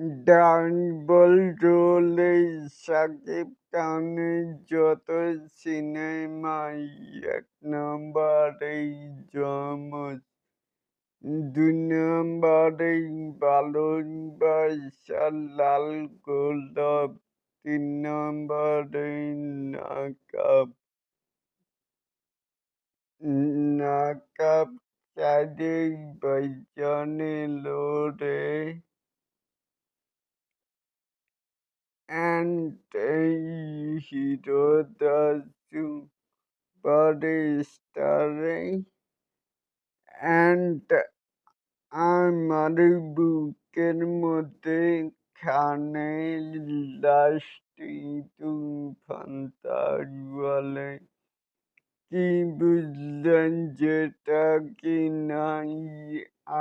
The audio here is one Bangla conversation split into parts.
ডাবল রোলে শাকিব খানের যত সিনেমাই এক নম্বরেই জমজ। দুই নম্বরেই ভালোবাসা লাল গোলাপ। তিন নম্বরেই নাকাব। নাকাব চাইলেই ভাইজানে লোরে। And a hero the super starring and আমার বুকের মধ্যে খানে লাশটি তুফান তার বলে কি বুঝলেন যেটা কি নাই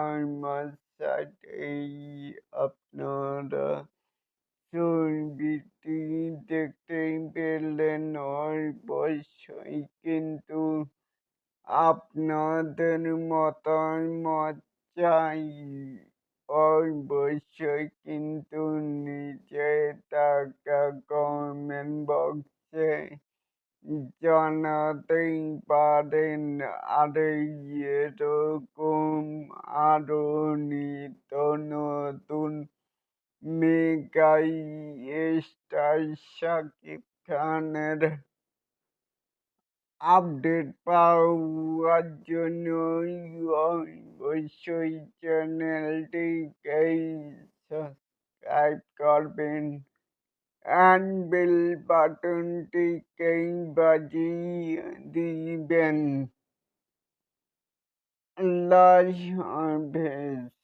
আমার সাথেই কিন্তু আপনাদের মতামত চাই অবশ্যই কিন্তু নিচে থাকা কমেন্ট বক্সে জানাতেই পারেন। আর এরকম আরও নিত্য নতুন মেগাই স্টার শাকিব খানের আপডেট পাওয়ার জন্য অবশ্যই চ্যানেলটিকে সাবস্ক্রাইব করবেন। অ্যান্ড বেল বাটনটিকে বাজিয়ে দিবেন। আল্লাহ হাফেজ